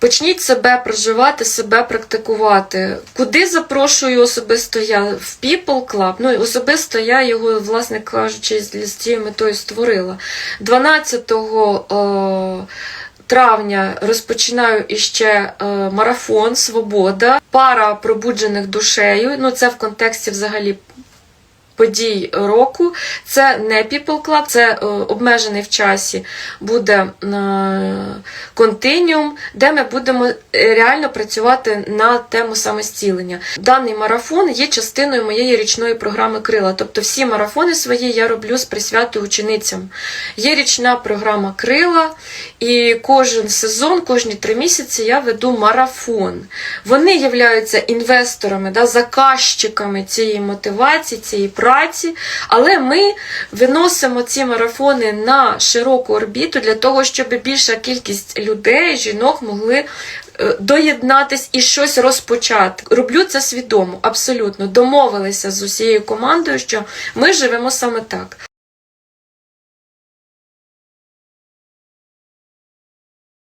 Почніть себе проживати, себе практикувати. Куди запрошую особисто я? В People Club. Ну особисто я його, власне кажучи, з цією метою створила. 12 е, травня розпочинаю іще е, марафон Свобода, пара пробуджених душею. Ну, це в контексті взагалі подій року. Це не People Club, це е, обмежений в часі буде континіум, де ми будемо е, реально працювати на тему самостілення. Даний марафон є частиною моєї річної програми Крила. Тобто всі марафони свої я роблю з присвятою ученицям. Є річна програма Крила, і кожен сезон, кожні три місяці я веду марафон. Вони являються інвесторами, да, заказчиками цієї мотивації, цієї праці, але ми виносимо ці марафони на широку орбіту для того, щоб більша кількість людей, жінок могли е, доєднатись і щось розпочати. Роблю це свідомо, абсолютно. Домовилися з усією командою, що ми живемо саме так.